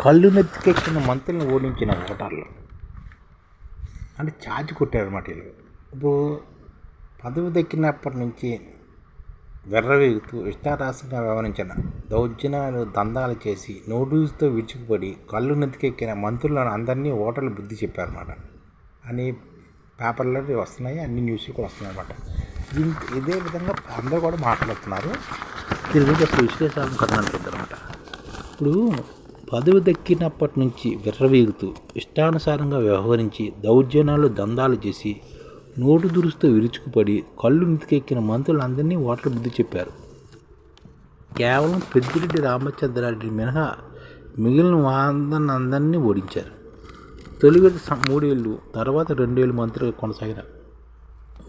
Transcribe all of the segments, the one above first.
కళ్ళు నెత్తికెక్కిన మంత్రులను ఓడించిన ఓటర్లు. అంటే ఛార్జ్ కొట్టారన్నమాట వీళ్ళు. ఇప్పుడు పదవి దక్కినప్పటి నుంచి వెర్రవేగుతూ ఇష్టారాశంగా వ్యవహరించిన దౌర్జన్యాలు దందాలు చేసి నోటీసుతో విరుచుకుపడి కళ్ళు నెత్తికెక్కిన మంత్రులను అందరినీ ఓటర్లు బుద్ధి చెప్పారన్నమాట. అని పేపర్లో వస్తున్నాయి అన్ని న్యూస్లు కూడా వస్తున్నాయి అన్నమాట ఇదే విధంగా అందరూ కూడా మాట్లాడుతున్నారు. దీని గురించి అసలు విశ్లేషాత్మకరణ అనమాట ఇప్పుడు పదవి దక్కినప్పటి నుంచి విర్రవీగుతూ ఇష్టానుసారంగా వ్యవహరించి దౌర్జన్యాలు దందాలు చేసి నోటు దురుస్తూ విరుచుకుపడి కళ్ళు మితికెక్కిన మంత్రులందరినీ ఓట్ల బుద్ధి చెప్పారు. కేవలం పెద్దిరెడ్డి రామచంద్రారెడ్డి మినహా మిగిలిన వాదనందరినీ అందరినీ ఓడించారు తొలి మూడేళ్ళు తర్వాత రెండేళ్ళు మంత్రిగా కొనసాగిన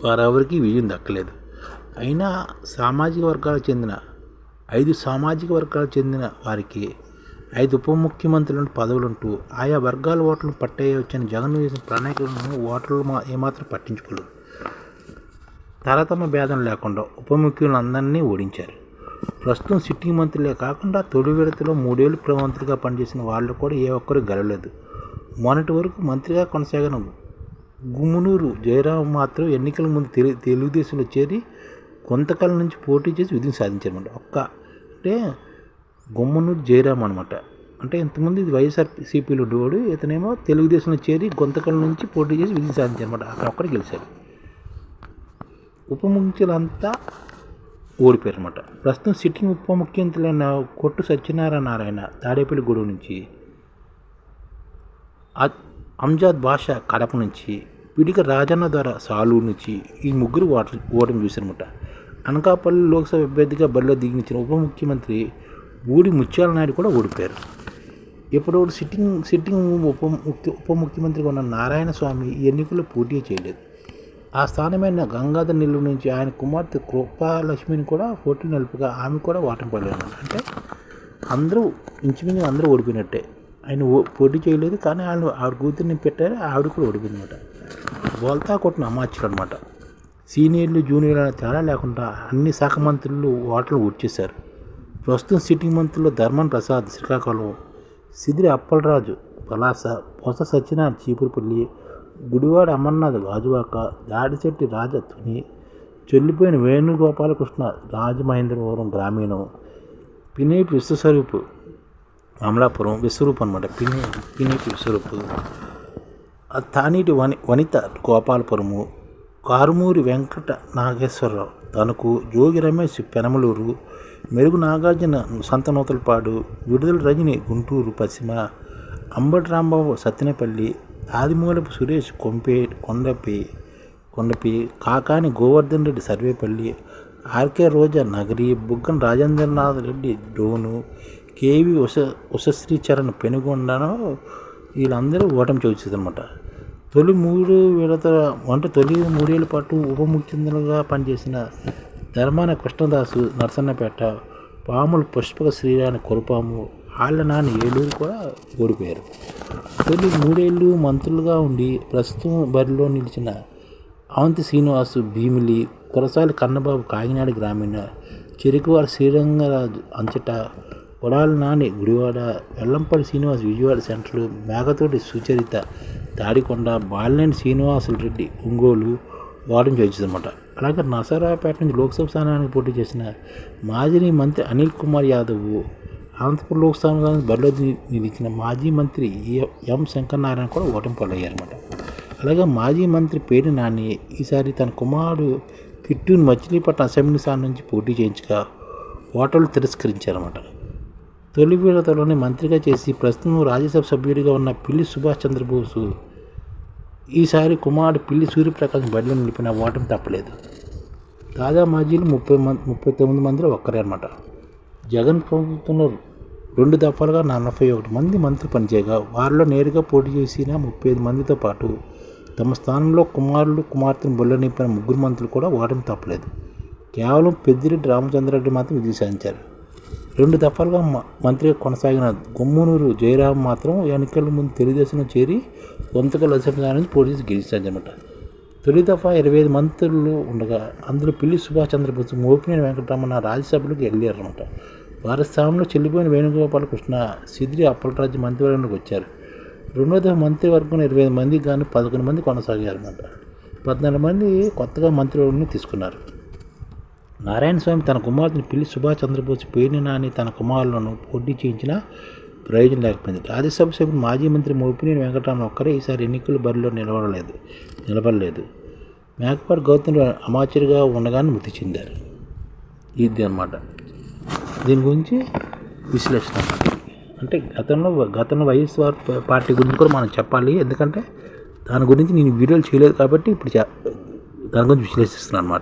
వారెవరికి విజయం దక్కలేదు. అయినా సామాజిక వర్గాలకు చెందిన ఐదు సామాజిక వర్గాలకు చెందిన వారికి ఐదు ఉప ముఖ్యమంత్రులను పదవులుంటూ ఆయా వర్గాల ఓట్లను పట్టేయొచ్చిన జగన్ వేసిన ప్రణాళికలను ఓటర్లు మా ఏమాత్రం పట్టించుకోలేదు. తరతమ భేదం లేకుండా ఉప ముఖ్యులందరినీ ఓడించారు. ప్రస్తుతం సిట్టింగ్ మంత్రులే కాకుండా తొలి విడతలో మూడేళ్ళు ప్రమంత్రిగా పనిచేసిన వాళ్ళు కూడా ఏ ఒక్కరు గెలవలేదు. మొన్నటి వరకు మంత్రిగా కొనసాగిన గుమ్మునూరు జయరాం మాత్రం ఎన్నికల ముందు తెలు తెలుగుదేశంలో చేరి కొంతకాలం నుంచి పోటీ చేసి విధిని సాధించారన్నమాట. ఒక్క అంటే గుమ్మనూరు జయరాం అనమాట అంటే ఇంతమంది ఇది వైఎస్ఆర్సీపీలో ఉండేవాడు ఇతనేమో తెలుగుదేశంలో చేరి గొంతకల నుంచి పోటీ చేసి విధిని సాధించారన్నమాట. అక్కడ ఒక్కడే గెలిచాడు. ఉప ముఖ్యులంతా ఓడిపోయారు అనమాట ప్రస్తుతం సిట్టింగ్ ఉప ముఖ్యమంత్రులైన కొట్టు సత్యనారాయణ నారాయణ తాడేపల్లి గూడెం నుంచి అంజాద్ భాష కడప నుంచి పిడిక రాజన్న ద్వారా సాలూరు నుంచి ఈ ముగ్గురు ఓట ఓటం చూశారనమాట అనకాపల్లి లోక్సభ అభ్యర్థిగా బరిలో దిగించిన ఉప ముఖ్యమంత్రి ఊడి ముత్యాల నాయుడు కూడా ఓడిపోయారు ఇప్పుడు సిట్టింగ్ సిట్టింగ్ ఉప ముఖ్య ఉప ముఖ్యమంత్రిగా ఉన్న నారాయణ స్వామి ఈ ఎన్నికల్లో పోటీ చేయలేదు. ఆ స్థానమైన గంగాధర్ నెల్లూరు నుంచి ఆయన కుమార్తె కృపాలక్ష్మిని కూడా పోటీ నిలుపుగా ఆమె కూడా ఓటమి పడలేదు అంటే అందరూ ఇంచుమించు అందరూ ఓడిపోయినట్టే. ఆయన పోటీ చేయలేదు కానీ ఆయన ఆవిడ కూతుర్ని పెట్టారు ఆవిడ కూడా ఓడిపోయిందన్నమాట. బోల్తా కొట్టిన అమాచ్యులు అనమాట సీనియర్లు జూనియర్లు తేడా లేకుండా అన్ని శాఖ మంత్రులు ఓట్లు ఊడ్చేశారు. ప్రస్తుతం సిట్టింగ్ మంత్రులు ధర్మన్ ప్రసాద్ శ్రీకాకుళం సిదిరి అప్పలరాజు పలాస పొస సత్యనారాయణ చీపురుపల్లి గుడివాడ అమర్నాథ్ గాజువాక దాడిశెట్టి రాజ తుని చెల్లిపోయిన వేణుగోపాలకృష్ణ రాజమహేంద్రవరం గ్రామీణం పినేటి విశ్వస్వరూపు అమలాపురం విశ్వరూప్ అనమాట పినే పినేటి విశ్వరూపు. తానేటి తానీటి వని వనిత గోపాలపురము కారుమూరి వెంకట నాగేశ్వరరావు తణుకు జోగి రమేష్ పెనమలూరు మెరుగు నాగార్జున సంతనూతలపాడు విడుదల రజని గుంటూరు పశ్చిమ అంబటి రాంబాబు సత్తినపల్లి ఆదిమూలపు సురేష్ కొంపే కొండపి కొండపి కాకాని గోవర్ధన్ రెడ్డి సర్వేపల్లి ఆర్కే రోజా నగరి బుగ్గన రాజేంద్రనాథ్ రెడ్డి డోను కేవి ఉష ఉషశ్రీ చరణ్ పెనుగొండను వీళ్ళందరూ ఓటమి చూసిందనమాట తొలి మూడు విడత అంటే తొలి మూడేళ్ళ పాటు ఉప ముఖ్యమంత్రులుగా పనిచేసిన ధర్మాన కృష్ణదాసు నరసన్నపేట పాముల పుష్పక శ్రీరాని కొరపాము ఆళ్ళ నాన్న ఏలూరు కూడా ఓడిపోయారు తొలి మూడేళ్ళు మంత్రులుగా ఉండి ప్రస్తుతం బరిలో నిలిచిన అవంతి శ్రీనివాసు భీమిలి కురసాలి కన్నబాబు కాకినాడ గ్రామీణ చెరుకువారి శ్రీరంగరాజు అంచట కొడాలి నాని గుడివాడ వెల్లంపల్లి శ్రీనివాస్ విజయవాడ సెంట్రల్ మేఘతోటి సుచరిత తాడికొండ బాలినేని శ్రీనివాసులు రెడ్డి ఒంగోలు వాడడం చేయించిందన్నమాట అలాగే నసరాపేట నుంచి లోక్సభ స్థానానికి పోటీ చేసిన మాజీ మంత్రి అనిల్ కుమార్ యాదవ్ అనంతపురం లోక్సభ బరిలో నిలిచిన మాజీ మంత్రి ఎం శంకరనారాయణ కూడా ఓటమి పాలయ్యారన్నమాట. అలాగే మాజీ మంత్రి పేరు నాని ఈసారి తన కుమారుడు కిట్టూని మచిలీపట్నం అసెంబ్లీ స్థానం నుంచి పోటీ చేయించగా ఓటర్లు తిరస్కరించారన్నమాట. తొలి విడతలోనే మంత్రిగా చేసి ప్రస్తుతం రాజ్యసభ సభ్యుడిగా ఉన్న పిల్లి సుభాష్ చంద్రబోసు ఈసారి కుమారుడు పిల్లి సూర్యప్రకాశం బడిలో నిలిపిన ఓటమి తప్పలేదు. తాజా మాజీలు ముప్పై మంది ముప్పై తొమ్మిది మందిలో ఒక్కరే అనమాట జగన్ ప్రభుత్వంలో రెండు దఫాలుగా నలభై ఒకటి మంది మంత్రులు పనిచేయగా వారిలో నేరుగా పోటీ చేసిన ముప్పై ఐదు మందితో పాటు తమ స్థానంలో కుమారులు కుమార్తెను బొల్లనింపిన ముగ్గురు మంత్రులు కూడా ఓటమి తప్పలేదు. కేవలం పెద్దిరెడ్డి రామచంద్రారెడ్డి మాత్రం విజయం సాధించారు. రెండు దఫాలుగా మ- మంత్రిగా కొనసాగిన గుమ్మనూరు జయరాం మాత్రం ఎన్నికల ముందు తెలుగుదేశంలో చేరి కొంతకాల అసెంబ్లీ నుంచి పోటీ చేసి తొలి దఫా ఇరవై ఐదు మంత్రులు ఉండగా అందులో పిల్లి సుభాష్ చంద్రబోస్ మోపినేని వెంకటరమణ రాజ్యసభలోకి వెళ్ళారనమాట వారి స్థానంలో చెల్లిపోయిన వేణుగోపాల కృష్ణ సిద్రి అప్పలరాజు మంత్రివర్గంలోకి వచ్చారు. రెండో దఫా మంత్రివర్గం ఇరవై ఐదు మందికి కానీ పదకొండు మంది కొనసాగారనమాట పద్నాలుగు మంది కొత్తగా మంత్రివర్గం తీసుకున్నారు. నారాయణ స్వామి తన కుమారుడిని పిల్లి సుభాష్ చంద్రబోస్ పేరుని నాని తన కుమారులను పోటీ చేయించిన ప్రయోజనం లేకపోయింది. రాజ్యసభ సభ్యుడు మాజీ మంత్రి మోపినేని వెంకటరామన్ ఒక్కరే ఈసారి ఎన్నికల బరిలో నిలబడలేదు. నిలబడలేదు. మేకపాటి గౌతమ్ అమాచరిగా ఉండగానే మృతి చెందారు. ఇది అన్నమాట. దీని గురించి విశ్లేషణ అంటే గతంలో గతంలో వైఎస్ఆర్ పార్టీ గురించి కూడా మనం చెప్పాలి. ఎందుకంటే దాని గురించి నేను వీడియోలు చేయలేదు కాబట్టి ఇప్పుడు దాని గురించి విశ్లేషిస్తున్నాను అనమాట